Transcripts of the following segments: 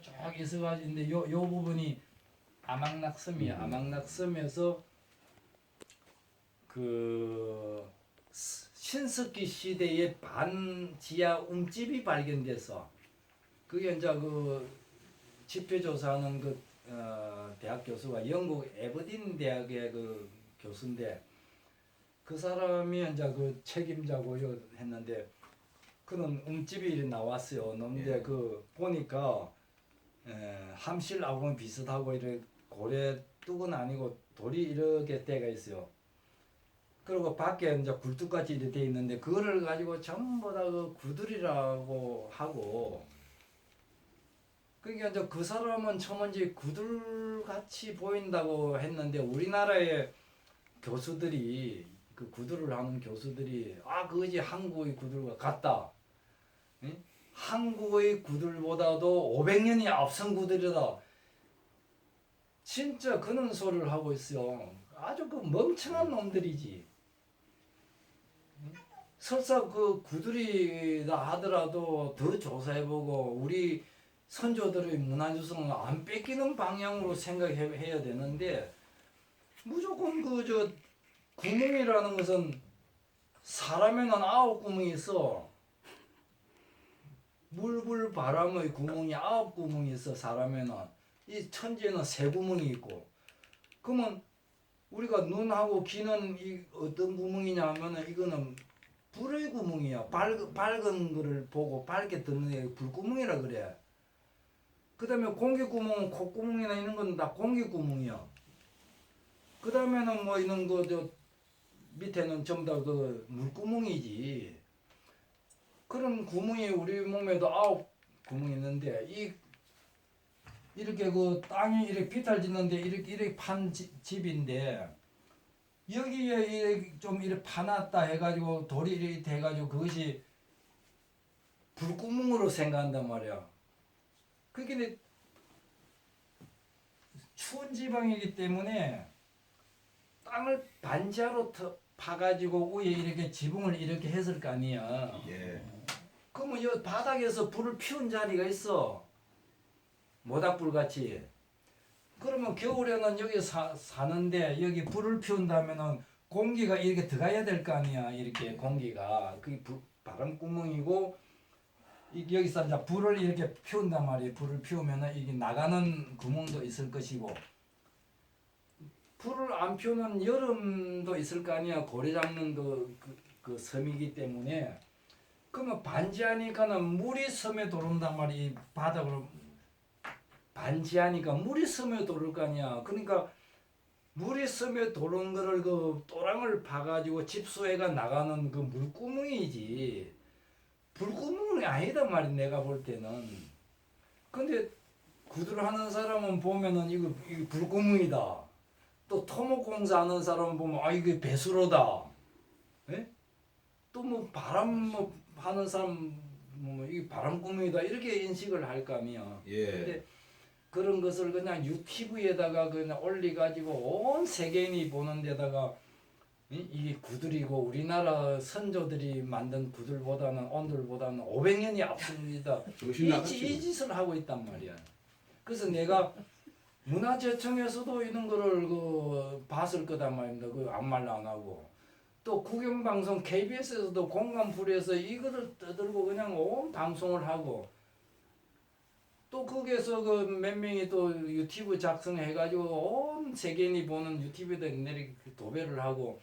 쭉 있어가지고 근데 요, 요 부분이 아망낙섬이야. 아망낙섬에서 그 스- 신석기 시대의 반지하 움집이 발견돼서 그게 이제 그 집회조사하는 그 어, 대학 교수가 영국 에버딘 대학의 그 교수인데 그 사람이 이제 그 책임자고 했는데 그런 움집이 나왔어요. 근데 예. 그 보니까 에, 함실하고는 비슷하고 이렇게 고래 뚝은 아니고 돌이 이렇게 때가 있어요. 그리고 밖에 이제 굴뚝같이 이렇게 돼 있는데 그거를 가지고 전부 다 그 구들이라고 하고 그러니까 이제 그 사람은 처음에 구들같이 보인다고 했는데 우리나라의 교수들이 그 구두를 하는 교수들이 아 그것이 한국의 구들과 같다. 응? 한국의 구들보다도 500년이 앞선 구들이다. 진짜 그런 소리를 하고 있어요. 아주 그 멍청한 놈들이지. 응? 설사 그 구들이다 하더라도 더 조사해보고 우리 선조들의 문화유성을 안 뺏기는 방향으로 생각해야 되는데 무조건 그 저 구멍이라는 것은 사람에는 아홉 구멍이 있어. 물불 바람의 구멍이 아홉 구멍이 있어 사람에는. 이 천지에는 세 구멍이 있고. 그러면 우리가 눈하고 귀는 이 어떤 구멍이냐 하면은 이거는 불의 구멍이야. 밝, 밝은 거를 보고 밝게 듣는 게 불구멍이라 그래 그 다음에 공기 구멍은 콧구멍이나 이런 건 다 공기 구멍이야. 그 다음에는 뭐 이런 거저 밑에는 전부 다 그 물구멍이지 그런 구멍이 우리 몸에도 아홉 구멍이 있는데 이 이렇게 그 땅이 이렇게 비탈짓는데 이렇게 이렇게 판 지- 집인데 여기에 이렇게 좀 이렇게 파놨다 해가지고 돌이 이렇게 돼가지고 그것이 불구멍으로 생각한단 말이야. 그게 추운 지방이기 때문에 땅을 반지하로 터- 파가지고 위에 이렇게 지붕을 이렇게 했을 거 아니야. 예. 그러면 이 바닥에서 불을 피운 자리가 있어. 모닥불 같이. 그러면 겨울에는 여기 사, 사는데 여기 불을 피운다면은 공기가 이렇게 들어가야 될 거 아니야. 이렇게 공기가. 그게 불, 바람 구멍이고 이- 여기서 이제 불을 이렇게 피운단 말이에요. 불을 피우면은 이게 나가는 구멍도 있을 것이고 불을 안 피우는 여름도 있을 거 아니야. 고래 잡는 그, 그, 그 섬이기 때문에 그러면 반지하니까는 물이 섬에 들어온단 말이 바닥으로 반지하니까 물이 섬에 들어올 거 아니야. 그러니까 물이 섬에 들어온 거를 그 또랑을 파가지고 집수해가 나가는 그 물구멍이지. 불구멍이 아니다 말이 내가 볼 때는. 근데 구두를 하는 사람은 보면은 이거 이거 불구멍이다. 또 토목공사 하는 사람은 보면 아 이게 배수로다. 예? 또 뭐 바람 뭐 하는 사람 뭐 이게 바람구멍이다 이렇게 인식을 할거 아니야. 예. 근데 그런 것을 그냥 유튜브에다가 그냥 올려가지고 온 세계인이 보는 데다가 이- 이게 구들이고 우리나라 선조들이 만든 구들보다는 오늘보다는 500년이 앞섭니다. 이, 지- 이. 짓을 하고 있단 말이야. 그래서 내가 문화재청에서도 이런 거를 그 봤을 거단 말입니다. 그 아무 말도 안 하고. 또 국영방송 KBS에서도 공감불에서 이거를 떠들고 그냥 온 방송을 하고 또 거기에서 그 몇 명이 또 유튜브 작성해가지고 온 세계인이 보는 유튜브에다 내리 도배를 하고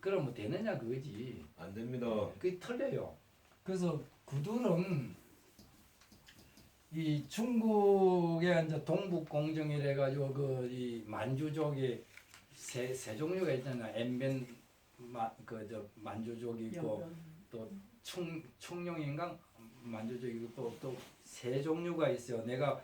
그러면 되느냐 그거지. 안 됩니다. 그게 틀려요. 그래서 구들은 이 중국의 이제 동북 공정이래 가지고 그 이 만주족이 세, 세 종류가 있잖아. 엠벤 그저 만주족 있고 또 충, 충룡인가 만주족이고 또 또 세 종류가 있어요. 내가